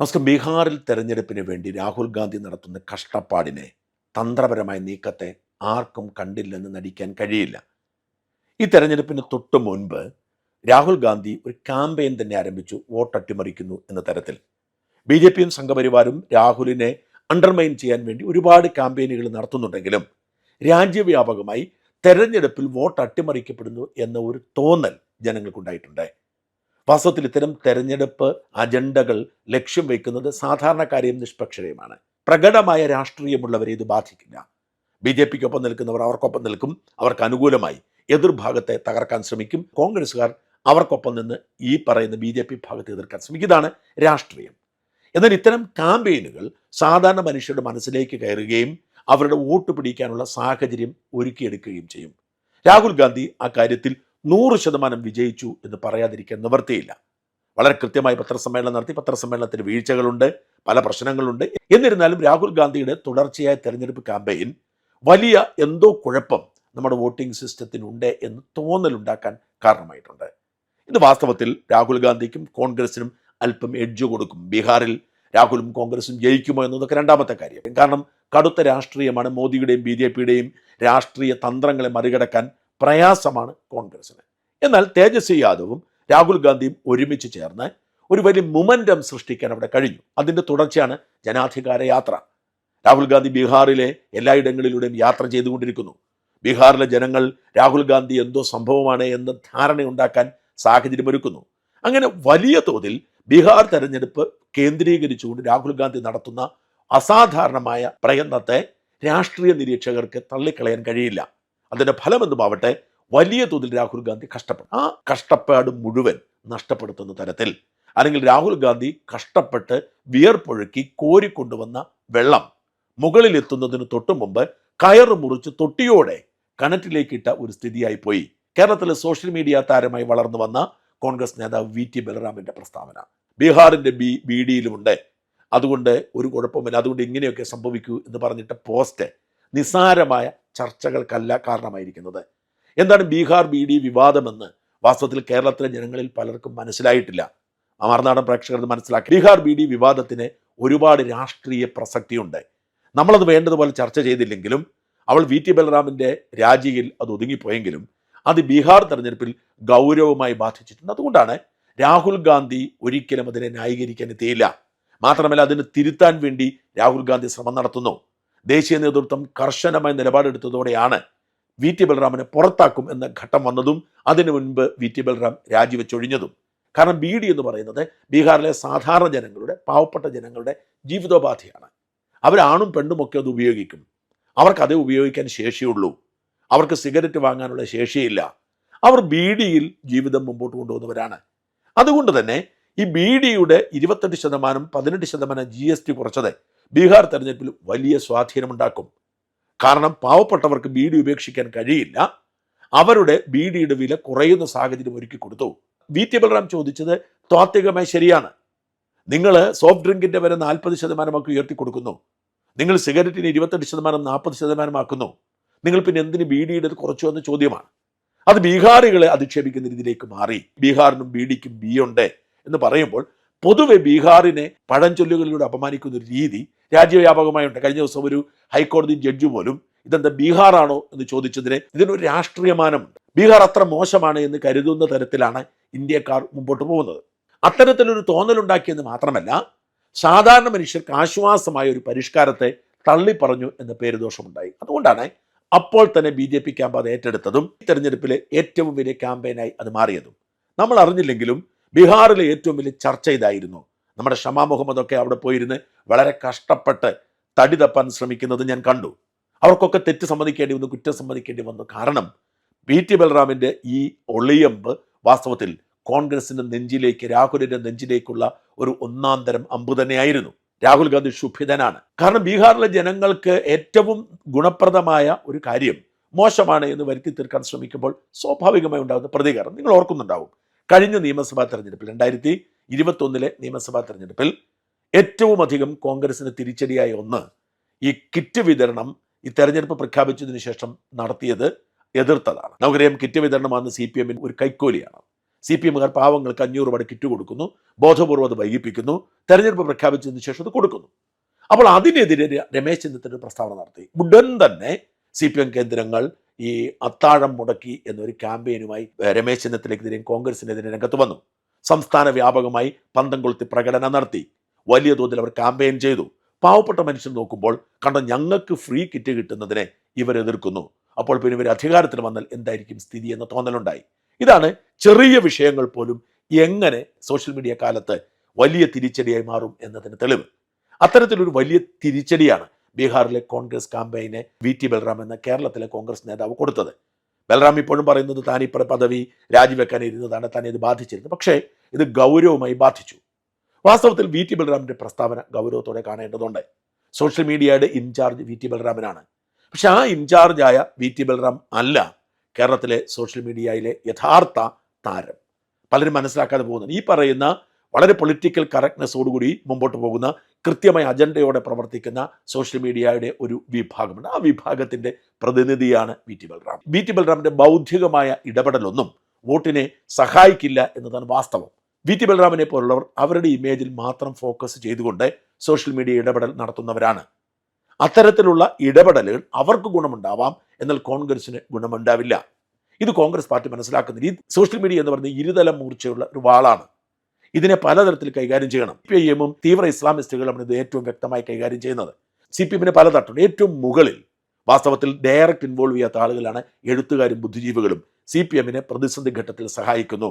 നമുക്ക് ബീഹാറിൽ തെരഞ്ഞെടുപ്പിന് വേണ്ടി രാഹുൽ ഗാന്ധി നടത്തുന്ന കഷ്ടപ്പാടിനെ തന്ത്രപരമായ നീക്കത്തെ ആർക്കും കണ്ടില്ലെന്ന് നടിക്കാൻ കഴിയില്ല. ഈ തെരഞ്ഞെടുപ്പിന് തൊട്ടു മുൻപ് രാഹുൽ ഗാന്ധി ഒരു ക്യാമ്പയിൻ തന്നെ ആരംഭിച്ചു വോട്ട് അട്ടിമറിക്കുന്നു എന്ന തരത്തിൽ. ബി ജെ പിയും സംഘപരിവാരും രാഹുലിനെ അണ്ടർമൈൻ ചെയ്യാൻ വേണ്ടി ഒരുപാട് ക്യാമ്പയിനുകൾ നടത്തുന്നുണ്ടെങ്കിലും രാജ്യവ്യാപകമായി തെരഞ്ഞെടുപ്പിൽ വോട്ട് അട്ടിമറിക്കപ്പെടുന്നു എന്ന ഒരു തോന്നൽ ജനങ്ങൾക്കുണ്ടായിട്ടുണ്ട്. വാസ്തവത്തിൽ ഇത്തരം തെരഞ്ഞെടുപ്പ് അജണ്ടകൾ ലക്ഷ്യം വയ്ക്കുന്നത് സാധാരണക്കാരെയും നിഷ്പക്ഷരെയുമാണ്. പ്രകടമായ രാഷ്ട്രീയമുള്ളവരെ ഇത് ബാധിക്കില്ല. ബി ജെ പിക്കൊപ്പം നിൽക്കുന്നവർ അവർക്കൊപ്പം നിൽക്കും അവർക്ക് അനുകൂലമായി എതിർഭാഗത്തെ തകർക്കാൻ ശ്രമിക്കും. കോൺഗ്രസ്സുകാർ അവർക്കൊപ്പം നിന്ന് ഈ പറയുന്ന ബി ജെ പി ഭാഗത്തെ എതിർക്കാൻ ശ്രമിക്കും. ഇതാണ് രാഷ്ട്രീയം. എന്നാൽ ഇത്തരം ക്യാമ്പയിനുകൾ സാധാരണ മനുഷ്യരുടെ മനസ്സിലേക്ക് കയറുകയും അവരുടെ വോട്ട് പിടിക്കാനുള്ള സാഹചര്യം ഒരുക്കിയെടുക്കുകയും ചെയ്യും. രാഹുൽ ഗാന്ധി അക്കാര്യത്തിൽ കാര്യത്തിൽ നൂറ് ശതമാനം വിജയിച്ചു എന്ന് പറയാതിരിക്കാൻ നിവർത്തിയില്ല. വളരെ കൃത്യമായി പത്രസമ്മേളനം നടത്തി. പത്രസമ്മേളനത്തിന് വീഴ്ചകളുണ്ട് പല പ്രശ്നങ്ങളുണ്ട്. എന്നിരുന്നാലും രാഹുൽ ഗാന്ധിയുടെ തുടർച്ചയായ തെരഞ്ഞെടുപ്പ് ക്യാമ്പയിൻ വലിയ എന്തോ കുഴപ്പം നമ്മുടെ വോട്ടിംഗ് സിസ്റ്റത്തിനുണ്ട് എന്ന് തോന്നലുണ്ടാക്കാൻ കാരണമായിട്ടുണ്ട്. ഇത് വാസ്തവത്തിൽ രാഹുൽ ഗാന്ധിക്കും കോൺഗ്രസിനും അല്പം എഡ്ജ് കൊടുക്കും. ബീഹാറിൽ രാഹുലും കോൺഗ്രസും ജയിക്കുമോ എന്നതൊക്കെ രണ്ടാമത്തെ കാര്യം. കാരണം കടുത്ത രാഷ്ട്രീയമാണ് മോദിയുടെയും ബി രാഷ്ട്രീയ തന്ത്രങ്ങളെ മറികടക്കാൻ പ്രയാസമാണ് കോൺഗ്രസിന് എന്നാൽ തേജസ്വി യാദവും രാഹുൽ ഗാന്ധിയും ഒരുമിച്ച് ചേർന്ന് ഒരു വലിയ മുമന്റം സൃഷ്ടിക്കാൻ അവിടെ കഴിഞ്ഞു. അതിന്റെ തുടർച്ചയാണ് ജനാധികാര യാത്ര. രാഹുൽ ഗാന്ധി ബീഹാറിലെ എല്ലായിടങ്ങളിലൂടെയും യാത്ര ചെയ്തുകൊണ്ടിരിക്കുന്നു. ബീഹാറിലെ ജനങ്ങൾ രാഹുൽ ഗാന്ധി എന്തോ സംഭവമാണ് എന്ന് ധാരണയുണ്ടാക്കാൻ സാഹചര്യമൊരുക്കുന്നു അങ്ങനെ വലിയ തോതിൽ ബീഹാർ തെരഞ്ഞെടുപ്പ് കേന്ദ്രീകരിച്ചുകൊണ്ട് രാഹുൽ ഗാന്ധി നടത്തുന്ന അസാധാരണമായ പ്രയത്നത്തെ രാഷ്ട്രീയ നിരീക്ഷകർക്ക് തള്ളിക്കളയാൻ കഴിയില്ല. അതിന്റെ ഫലമെന്തുമാവട്ടെ വലിയ തോതിൽ രാഹുൽ ഗാന്ധി കഷ്ടപ്പെടും. ആ കഷ്ടപ്പാട് മുഴുവൻ നഷ്ടപ്പെടുത്തുന്ന തരത്തിൽ. അല്ലെങ്കിൽ രാഹുൽ ഗാന്ധി കഷ്ടപ്പെട്ട് വിയർപ്പൊഴുക്കി കോരിക്കൊണ്ടുവന്ന വെള്ളം മുകളിൽ എത്തുന്നതിന് തൊട്ടു മുമ്പ് കയറ് മുറിച്ച് തൊട്ടിയോടെ കനറ്റിലേക്കിട്ട ഒരു സ്ഥിതിയായി പോയി കേരളത്തിലെ സോഷ്യൽ മീഡിയ താരമായി വളർന്നു വന്ന കോൺഗ്രസ് നേതാവ് വി ടി ബലറാമിന്റെ പ്രസ്താവന. ബീഹാറിന്റെ ബി ബി ഡിയിലുമുണ്ട് അതുകൊണ്ട് ഒരു കുഴപ്പമില്ല അതുകൊണ്ട് ഇങ്ങനെയൊക്കെ സംഭവിക്കൂ എന്ന് പറഞ്ഞിട്ട് പോസ്റ്റ് നിസ്സാരമായ ചർച്ചകൾക്കല്ല കാരണമായിരിക്കുന്നത്. എന്താണ് ബീഹാർ ബി ഡി വിവാദമെന്ന് വാസ്തവത്തിൽ കേരളത്തിലെ ജനങ്ങളിൽ പലർക്കും മനസ്സിലായിട്ടില്ല. അമർനാടൻ പ്രേക്ഷകർ മനസ്സിലാക്കി. ബീഹാർ ബി ഡി വിവാദത്തിന് ഒരുപാട് രാഷ്ട്രീയ പ്രസക്തിയുണ്ട്. നമ്മളത് വേണ്ടതുപോലെ ചർച്ച ചെയ്തില്ലെങ്കിലും അവൾ വി ടി ബലറാമിന്റെ രാജിയിൽ അത് ഒതുങ്ങിപ്പോയെങ്കിലും അത് ബീഹാർ തെരഞ്ഞെടുപ്പിൽ ഗൗരവമായി ബാധിച്ചിട്ടുണ്ട്. അതുകൊണ്ടാണ് രാഹുൽ ഗാന്ധി ഒരിക്കലും അതിനെ ന്യായീകരിക്കാൻ എത്തിയില്ല. മാത്രമല്ല അതിന് തിരുത്താൻ വേണ്ടി രാഹുൽ ഗാന്ധി ശ്രമം നടത്തുന്നു. ദേശീയ നേതൃത്വം കർശനമായ നിലപാടെടുത്തതോടെയാണ് വി ടി ബൽറാമിനെ പുറത്താക്കും എന്ന ഘട്ടം വന്നതും അതിനു മുൻപ് വി ടി ബൽറാം രാജിവെച്ചൊഴിഞ്ഞതും. കാരണം ബി ഡി എന്ന് പറയുന്നത് ബീഹാറിലെ സാധാരണ ജനങ്ങളുടെ പാവപ്പെട്ട ജനങ്ങളുടെ ജീവിതോപാധിയാണ്. അവരാണും പെണ്ണും ഒക്കെ അത് ഉപയോഗിക്കും. അവർക്ക് അതേ ഉപയോഗിക്കാൻ ശേഷിയുള്ളൂ അവർക്ക് സിഗരറ്റ് വാങ്ങാനുള്ള ശേഷിയില്ല അവർ ബീഡിയിൽ ജീവിതം മുമ്പോട്ട് കൊണ്ടുപോകുന്നവരാണ് അതുകൊണ്ട് തന്നെ ഈ ബീഡിയുടെ ഇരുപത്തെട്ട് ശതമാനം പതിനെട്ട് ശതമാനം ജി എസ് ടി കുറച്ചത് ബീഹാർ തെരഞ്ഞെടുപ്പിൽ വലിയ സ്വാധീനമുണ്ടാക്കും. കാരണം പാവപ്പെട്ടവർക്ക് ബീഡി ഉപേക്ഷിക്കാൻ കഴിയില്ല. അവരുടെ ബീഡിയുടെ വില കുറയുന്ന സാഹചര്യം ഒരുക്കി കൊടുത്തു. വി ടി ബലറാം ചോദിച്ചത് താത്വികമായി ശരിയാണ്. നിങ്ങൾ സോഫ്റ്റ് ഡ്രിങ്കിന്റെ വില നാൽപ്പത് ശതമാനമാക്കി ഉയർത്തി കൊടുക്കുന്നു. നിങ്ങൾ സിഗരറ്റിന് ഇരുപത്തെട്ട് ശതമാനം നാൽപ്പത് ശതമാനമാക്കുന്നു. നിങ്ങൾ പിന്നെ എന്തിന് ബീഡിയുടെ കുറച്ചു എന്ന ചോദ്യമാണ്. അത് ബീഹാറികളെ അധിക്ഷേപിക്കുന്ന രീതിയിലേക്ക് മാറി. ബീഹാറിനും ബീഡിക്കും ബി ഉണ്ട് എന്ന് പറയുമ്പോൾ പൊതുവെ ബീഹാറിനെ പഴഞ്ചൊല്ലുകളിലൂടെ അപമാനിക്കുന്ന ഒരു രീതി രാജ്യവ്യാപകമായുണ്ട്. കഴിഞ്ഞ ദിവസം ഒരു ഹൈക്കോടതി ജഡ്ജി പോലും ഇതെന്താ ബീഹാറാണോ എന്ന് ചോദിച്ചതിന് ഇതിനൊരു രാഷ്ട്രീയമാനമുണ്ട്. ബീഹാർ അത്ര മോശമാണ് എന്ന് കരുതുന്ന തരത്തിലാണ് ഇന്ത്യക്കാർ മുമ്പോട്ട് പോകുന്നത്. അത്തരത്തിലൊരു തോന്നലുണ്ടാക്കിയെന്ന് മാത്രമല്ല സാധാരണ മനുഷ്യർക്ക് ആശ്വാസമായ ഒരു പരിഷ്കാരത്തെ തള്ളിപ്പറഞ്ഞു എന്ന പേരുദോഷമുണ്ടായി അതുകൊണ്ടാണ് അപ്പോൾ തന്നെ ബി ജെ പി ക്യാമ്പ് അത് ഏറ്റെടുത്തതും തെരഞ്ഞെടുപ്പിലെ ഏറ്റവും വലിയ ക്യാമ്പയിനായി അത് മാറിയതും. നമ്മൾ അറിഞ്ഞില്ലെങ്കിലും ബീഹാറിലെ ഏറ്റവും വലിയ ചർച്ച ഇതായിരുന്നു. നമ്മുടെ ഷമാ മുഹമ്മദ് ഒക്കെ അവിടെ പോയിരുന്ന് വളരെ കഷ്ടപ്പെട്ട് തടി തപ്പാൻ ശ്രമിക്കുന്നത് ഞാൻ കണ്ടു. അവർക്കൊക്കെ തെറ്റ് സമ്മതിക്കേണ്ടി വന്നു കുറ്റം സമ്മതിക്കേണ്ടി വന്നു. കാരണം വി ടി ബൽറാമിന്റെ ഈ ഒളിയമ്പ് വാസ്തവത്തിൽ കോൺഗ്രസിന്റെ നെഞ്ചിലേക്ക് രാഹുലിന്റെ നെഞ്ചിലേക്കുള്ള ഒരു ഒന്നാം തരം അമ്പ് തന്നെയായിരുന്നു. രാഹുൽ ഗാന്ധി ശുഭിതനാണ് കാരണം ബീഹാറിലെ ജനങ്ങൾക്ക് ഏറ്റവും ഗുണപ്രദമായ ഒരു കാര്യം മോശമാണ് എന്ന് വരുത്തി തീർക്കാൻ ശ്രമിക്കുമ്പോൾ സ്വാഭാവികമായി ഉണ്ടാകുന്ന പ്രതികരണം. നിങ്ങൾ ഓർക്കുന്നുണ്ടാവും. കഴിഞ്ഞ നിയമസഭാ തെരഞ്ഞെടുപ്പിൽ രണ്ടായിരത്തി ഇരുപത്തൊന്നിലെ നിയമസഭാ തെരഞ്ഞെടുപ്പിൽ ഏറ്റവും അധികം കോൺഗ്രസിന് തിരിച്ചടിയായ ഒന്ന് ഈ കിറ്റ് വിതരണം ഈ തെരഞ്ഞെടുപ്പ് പ്രഖ്യാപിച്ചതിന് ശേഷം നടത്തിയത് എതിർത്തതാണ്. നമുക്കറിയാം കിറ്റ് വിതരണം അന്ന് സി പി എമ്മിന് ഒരു കൈക്കോലിയാണ്. സി പി എമ്മുകാർ പാവങ്ങൾക്ക് അഞ്ഞൂറ് രൂപയുടെ കിറ്റ് കൊടുക്കുന്നു ബോധപൂർവം അത് വൈകിപ്പിക്കുന്നു തെരഞ്ഞെടുപ്പ് പ്രഖ്യാപിച്ചതിന് ശേഷം അത് കൊടുക്കുന്നു. അപ്പോൾ അതിനെതിരെ രമേശ് ചെന്നിത്തല പ്രസ്താവന നടത്തി. ഉടൻ തന്നെ സി പി എം കേന്ദ്രങ്ങൾ ഈ അത്താഴം മുടക്കി എന്നൊരു ക്യാമ്പയിനുമായി രമേശ് ചെന്നിത്തലയ്ക്കെതിരെയും കോൺഗ്രസിനെതിരെ രംഗത്ത് വന്നു. സംസ്ഥാന വ്യാപകമായി പന്തം കൊളുത്തി പ്രകടനം നടത്തി. വലിയ തോതിൽ അവർ ക്യാമ്പയിൻ ചെയ്തു. പാവപ്പെട്ട മനുഷ്യൻ നോക്കുമ്പോൾ കണ്ട ഞങ്ങൾക്ക് ഫ്രീ കിറ്റ് കിട്ടുന്നതിനെ ഇവർ എതിർക്കുന്നു. അപ്പോൾ പിന്നെ ഇവർ അധികാരത്തിൽ വന്നാൽ എന്തായിരിക്കും സ്ഥിതി എന്ന തോന്നലുണ്ടായി. ഇതാണ് ചെറിയ വിഷയങ്ങൾ പോലും എങ്ങനെ സോഷ്യൽ മീഡിയ കാലത്ത് വലിയ തിരിച്ചടിയായി മാറും എന്നതിന് തെളിവ്. അത്തരത്തിലൊരു വലിയ തിരിച്ചടിയാണ് ബീഹാറിലെ കോൺഗ്രസ് ക്യാമ്പയിന് വി ടി ബൽറാം എന്ന കേരളത്തിലെ കോൺഗ്രസ് നേതാവ് കൊടുത്തത്. ബൽറാം ഇപ്പോഴും പറയുന്നത് താൻ ഈ പദവി രാജിവെക്കാൻ ഇരുന്നതാണ് താൻ ഇത് ബാധിച്ചിരുന്നത് പക്ഷേ ഇത് ഗൗരവമായി ബാധിച്ചു. വാസ്തവത്തിൽ വി ടി ബൽറാമിന്റെ പ്രസ്താവന ഗൗരവത്തോടെ കാണേണ്ടതുണ്ട്. സോഷ്യൽ മീഡിയയുടെ ഇൻചാർജ് വി ടി ബൽറാമിനാണ്. പക്ഷെ ആ ഇൻചാർജായ വി ടി ബൽറാം അല്ല കേരളത്തിലെ സോഷ്യൽ മീഡിയയിലെ യഥാർത്ഥ താരം. പലരും മനസ്സിലാക്കാതെ പോകുന്നു ഈ പറയുന്ന വളരെ പൊളിറ്റിക്കൽ കറക്റ്റ്നെസ്സോടുകൂടി മുമ്പോട്ട് പോകുന്ന കൃത്യമായ അജണ്ടയോടെ പ്രവർത്തിക്കുന്ന സോഷ്യൽ മീഡിയയുടെ ഒരു വിഭാഗമുണ്ട്. ആ വിഭാഗത്തിന്റെ പ്രതിനിധിയാണ് V T Balram. V T ബൽറാമിന്റെ ബൗദ്ധികമായ ഇടപെടലൊന്നും വോട്ടിനെ സഹായിക്കില്ല എന്നതാണ് വാസ്തവം. വി ടി ബൽറാമിനെ പോലുള്ളവർ അവരുടെ ഇമേജിൽ മാത്രം ഫോക്കസ് ചെയ്തുകൊണ്ട് സോഷ്യൽ മീഡിയ ഇടപെടൽ നടത്തുന്നവരാണ്. അത്തരത്തിലുള്ള ഇടപെടലുകൾ അവർക്ക് ഗുണമുണ്ടാവാം എന്നാൽ കോൺഗ്രസിന് ഗുണമുണ്ടാവില്ല. ഇത് കോൺഗ്രസ് പാർട്ടി മനസ്സിലാക്കുന്നില്ല ഈ സോഷ്യൽ മീഡിയ എന്ന് പറയുന്നത് ഇരുതല മൂർച്ചയുള്ള ഒരു വാളാണ്. ഇതിനെ പലതരത്തിൽ കൈകാര്യം ചെയ്യണം. പി ഐ എമ്മും തീവ്ര ഇസ്ലാമിസ്റ്റുകളും ഇത് ഏറ്റവും വ്യക്തമായി കൈകാര്യം ചെയ്യുന്നത്. സി പി എമ്മിന് പല തട്ടുണ്ട്. ഏറ്റവും മുകളിൽ വാസ്തവത്തിൽ ഡയറക്റ്റ് ഇൻവോൾവ് ചെയ്യാത്ത ആളുകളാണ് എഴുത്തുകാരും ബുദ്ധിജീവികളും. സി പി എമ്മിനെ പ്രതിസന്ധി ഘട്ടത്തിൽ സഹായിക്കുന്നു.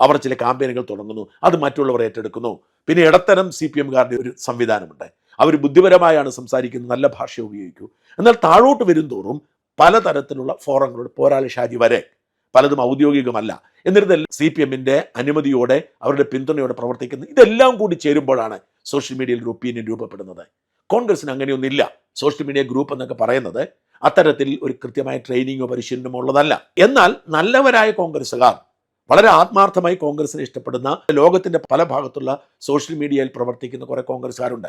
അവർ ചില ക്യാമ്പയിനുകൾ തുടങ്ങുന്നു. അത് മറ്റുള്ളവർ ഏറ്റെടുക്കുന്നു. പിന്നെ ഇടത്തരം സി പി എമ്മുകാരുടെ ഒരു സംവിധാനമുണ്ട്. അവർ ബുദ്ധിപരമായാണ് സംസാരിക്കുന്നത്. നല്ല ഭാഷ ഉപയോഗിക്കൂ. എന്നാൽ താഴോട്ട് വരും തോറും പലതരത്തിലുള്ള ഫോറങ്ങളുടെ പോരാളി ഷാജി വരെ പലതും ഔദ്യോഗികമല്ല. എന്നിരുന്നാലും സി പി എമ്മിന്റെ അനുമതിയോടെ അവരുടെ പിന്തുണയോടെ പ്രവർത്തിക്കുന്നത് ഇതെല്ലാം കൂടി ചേരുമ്പോഴാണ് സോഷ്യൽ മീഡിയയിൽ ഒരു ഒപ്പീനിയൻ രൂപപ്പെടുന്നത്. കോൺഗ്രസിന് അങ്ങനെയൊന്നില്ല സോഷ്യൽ മീഡിയ ഗ്രൂപ്പ് എന്നൊക്കെ പറയുന്നത് അത്തരത്തിൽ ഒരു കൃത്യമായ ട്രെയിനിങ്ങോ പരിശീലനമോ ഉള്ളതല്ല. എന്നാൽ നല്ലവരായ കോൺഗ്രസ്സുകാർ വളരെ ആത്മാർത്ഥമായി കോൺഗ്രസിനെ ഇഷ്ടപ്പെടുന്ന ലോകത്തിന്റെ പല ഭാഗത്തുള്ള സോഷ്യൽ മീഡിയയിൽ പ്രവർത്തിക്കുന്ന കുറെ കോൺഗ്രസ്സുകാരുണ്ട്.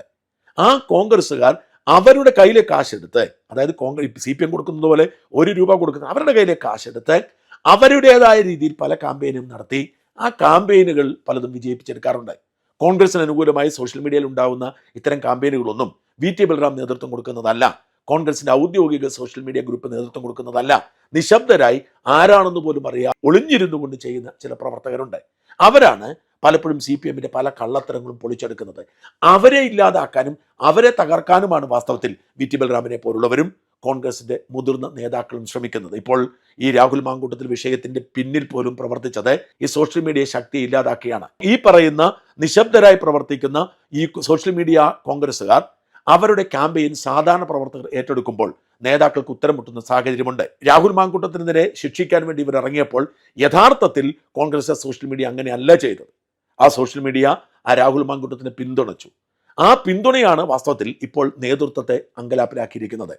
ആ കോൺഗ്രസ്സുകാർ അവരുടെ കയ്യിലെ കാശെടുത്ത് അതായത് കോൺഗ്രസ് സി പി എം കൊടുക്കുന്നത് പോലെ ഒരു രൂപ കൊടുക്കുന്ന അവരുടെ കയ്യിലെ കാശെടുത്ത് അവരുടേതായ രീതിയിൽ പല ക്യാമ്പയിനും നടത്തി ആ ക്യാമ്പയിനുകൾ പലതും വിജയിപ്പിച്ചെടുക്കാറുണ്ട്. കോൺഗ്രസിന് അനുകൂലമായി സോഷ്യൽ മീഡിയയിൽ ഉണ്ടാവുന്ന ഇത്തരം ക്യാമ്പയിനുകളൊന്നും വി ടി ബൽറാം നേതൃത്വം കൊടുക്കുന്നതല്ല. കോൺഗ്രസിന്റെ ഔദ്യോഗിക സോഷ്യൽ മീഡിയ ഗ്രൂപ്പ് നേതൃത്വം കൊടുക്കുന്നതല്ല. നിശബ്ദരായി ആരാണെന്ന് പോലും അറിയാം ഒളിഞ്ഞിരുന്നു കൊണ്ട് ചെയ്യുന്ന ചില പ്രവർത്തകരുണ്ട്. അവരാണ് പലപ്പോഴും സി പി എമ്മിന്റെ പല കള്ളത്തരങ്ങളും പൊളിച്ചെടുക്കുന്നത്. അവരെ ഇല്ലാതാക്കാനും അവരെ തകർക്കാനുമാണ് വാസ്തവത്തിൽ വി ടി ബൽറാമിനെ പോലുള്ളവരും കോൺഗ്രസിന്റെ മുതിർന്ന നേതാക്കളും ശ്രമിക്കുന്നത്. ഇപ്പോൾ ഈ രാഹുൽ മാങ്കൂട്ടത്തിൽ വിഷയത്തിന്റെ പിന്നിൽ പോലും പ്രവർത്തിച്ചത് ഈ സോഷ്യൽ മീഡിയ ശക്തി ഇല്ലാതാക്കിയാണ്. ഈ പറയുന്ന നിശബ്ദരായി പ്രവർത്തിക്കുന്ന ഈ സോഷ്യൽ മീഡിയ കോൺഗ്രസ്സുകാർ അവരുടെ ക്യാമ്പയിൻ സാധാരണ പ്രവർത്തകർ ഏറ്റെടുക്കുമ്പോൾ നേതാക്കൾക്ക് ഉത്തരം മുട്ടുന്ന സാഹചര്യമുണ്ട്. രാഹുൽ മാങ്കൂട്ടത്തിനെതിരെ ശിക്ഷിക്കാൻ വേണ്ടി ഇവർ ഇറങ്ങിയപ്പോൾ യഥാർത്ഥത്തിൽ കോൺഗ്രസ് സോഷ്യൽ മീഡിയ അങ്ങനെയല്ല ചെയ്തത്. ആ സോഷ്യൽ മീഡിയ ആ രാഹുൽ മാങ്കൂട്ടത്തിനെ പിന്തുണച്ചു. ആ പിന്തുണയാണ് വാസ്തവത്തിൽ ഇപ്പോൾ നേതൃത്വത്തെ അങ്കലാപ്പിലാക്കിയിരിക്കുന്നത്.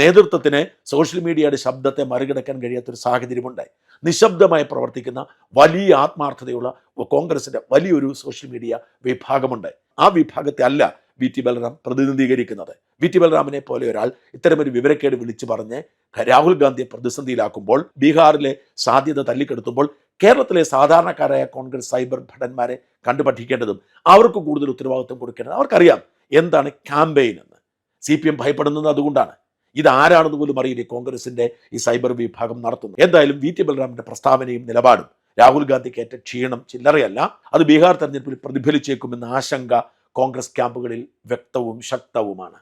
നേതൃത്വത്തിന് സോഷ്യൽ മീഡിയയുടെ ശബ്ദത്തെ മറികടക്കാൻ കഴിയാത്തൊരു സാഹചര്യമുണ്ടായി. നിശബ്ദമായി പ്രവർത്തിക്കുന്ന വലിയ ആത്മാർത്ഥതയുള്ള കോൺഗ്രസിന്റെ വലിയൊരു സോഷ്യൽ മീഡിയ വിഭാഗമുണ്ട് ആ വിഭാഗത്തെ അല്ല വി ടി ബലറാം പ്രതിനിധീകരിക്കുന്നത്. വി ടി ബലറാമിനെ പോലെ ഒരാൾ ഇത്തരമൊരു വിവരക്കേട് വിളിച്ചു പറഞ്ഞ് രാഹുൽ ഗാന്ധിയെ പ്രതിസന്ധിയിലാക്കുമ്പോൾ ബീഹാറിലെ സാധ്യത തല്ലിക്കെടുത്തുമ്പോൾ കേരളത്തിലെ സാധാരണക്കാരായ കോൺഗ്രസ് സൈബർ ഭടന്മാരെ കണ്ടുപഠിക്കേണ്ടതും അവർക്ക് കൂടുതൽ ഉത്തരവാദിത്വം കൊടുക്കേണ്ടത് അവർക്കറിയാം എന്താണ് ക്യാമ്പയിൻ എന്ന് സി പി എം ഭയപ്പെടുന്നത് അതുകൊണ്ടാണ്. ഇത് ആരാണെന്ന് പോലും അറിയില്ല കോൺഗ്രസിന്റെ ഈ സൈബർ വിഭാഗം നടത്തുന്നു എന്തായാലും വി ടി ബലറാമിന്റെ പ്രസ്താവനയും നിലപാടും രാഹുൽ ഗാന്ധിക്ക് ഏറ്റ ക്ഷീണം ചില്ലറയല്ല. അത് ബീഹാർ തെരഞ്ഞെടുപ്പിൽ പ്രതിഫലിച്ചേക്കുമെന്ന ആശങ്ക കോൺഗ്രസ് ക്യാമ്പുകളിൽ വ്യക്തവും ശക്തവുമാണ്.